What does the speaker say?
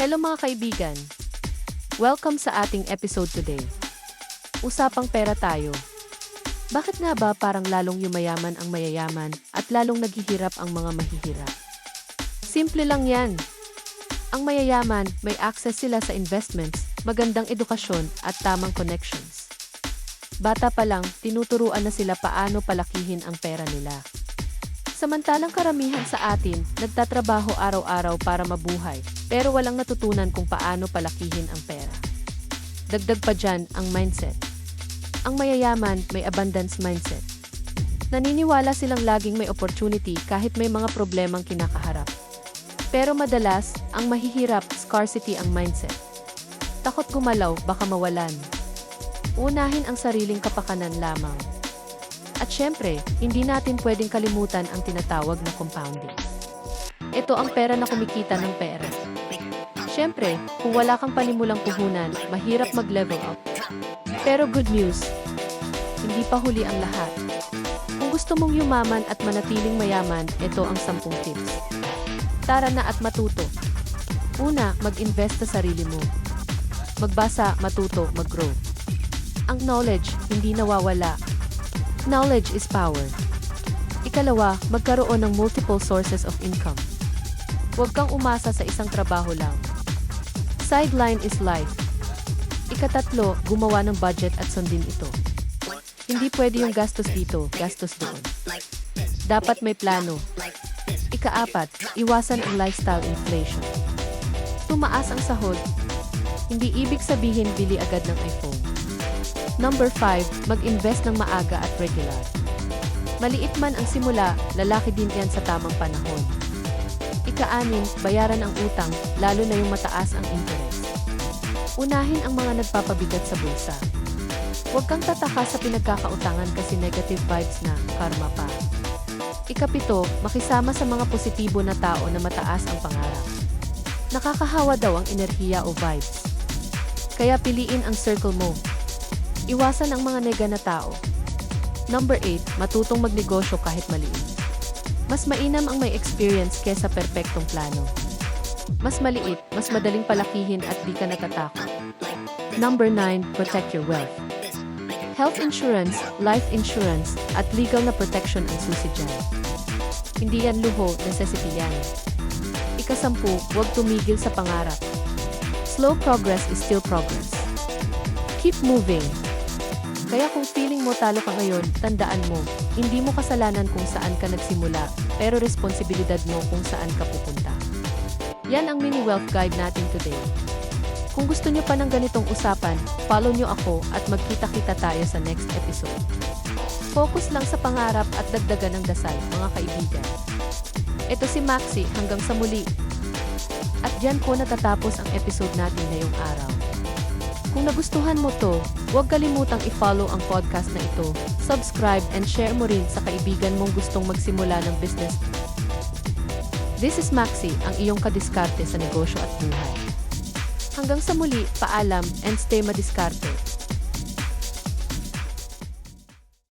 Hello mga kaibigan! Welcome sa ating episode today. Usapang pera tayo. Bakit nga ba parang lalong yumayaman ang mayayaman at lalong naghihirap ang mga mahihirap? Simple lang yan. Ang mayayaman may access sila sa investments, magandang edukasyon at tamang connections. Bata pa lang, tinuturuan na sila paano palakihin ang pera nila. Samantalang karamihan sa atin, nagtatrabaho araw-araw para mabuhay, pero walang natutunan kung paano palakihin ang pera. Dagdag pa dyan ang mindset. Ang mayayaman may abundance mindset. Naniniwala silang laging may opportunity kahit may mga problemang kinakaharap. Pero madalas, ang mahihirap, scarcity ang mindset. Takot gumalaw, baka mawalan. Unahin ang sariling kapakanan lamang. At syempre, hindi natin pwedeng kalimutan ang tinatawag na compounding. Ito ang pera na kumikita ng pera. Syempre, kung wala kang panimulang puhunan, mahirap mag-level up. Pero good news, hindi pa huli ang lahat. Kung gusto mong yumaman at manatiling mayaman, ito ang 10 tips. Tara na at matuto. Una, mag-invest sa sarili mo. Magbasa, matuto, mag-grow. Ang knowledge, hindi nawawala. Knowledge is power. Ikalawa, magkaroon ng multiple sources of income. Huwag kang umasa sa isang trabaho lang. Sideline is life. Ikatatlo, gumawa ng budget at sundin ito. Hindi pwede yung gastos dito, gastos doon. Dapat may plano. Ikaapat, iwasan ang lifestyle inflation. Tumaas ang sahod. Hindi ibig sabihin bili agad ng iPhone. Number 5, mag-invest ng maaga at regular. Maliit man ang simula, lalaki din yan sa tamang panahon. Ika-anim, bayaran ang utang, lalo na yung mataas ang interest. Unahin ang mga nagpapabigat sa bulsa. Huwag kang tataka sa pinagkakautangan kasi negative vibes na, karma pa. Ikapito, makisama sa mga positibo na tao na mataas ang pangarap. Nakakahawa daw ang enerhiya o vibes. Kaya piliin ang circle mo. Iwasan ang mga nega na tao. Number 8, matutong magnegosyo kahit maliit. Mas mainam ang may experience kesa perpektong plano. Mas maliit, mas madaling palakihin at di ka natatakot. Number 9, protect your wealth. Health insurance, life insurance, at legal na protection ang susi dyan. Hindi yan luho, necessity yan. Ikasampu, huwag tumigil sa pangarap. Slow progress is still progress. Keep moving. Kaya kung feeling mo talo ka ngayon, tandaan mo, hindi mo kasalanan kung saan ka nagsimula, pero responsibilidad mo kung saan ka pupunta. Yan ang mini wealth guide natin today. Kung gusto nyo pa ng ganitong usapan, follow nyo ako at magkita-kita tayo sa next episode. Focus lang sa pangarap at dagdagan ng dasal, mga kaibigan. Ito si Maxi hanggang sa muli. At dyan po natatapos ang episode natin ngayong araw. Kung nagustuhan mo to, huwag kalimutang i-follow ang podcast na ito, subscribe and share mo rin sa kaibigan mong gustong magsimula ng business. This is Maxi, ang iyong kadiskarte sa negosyo at buhay. Hanggang sa muli, paalam and stay madiskarte.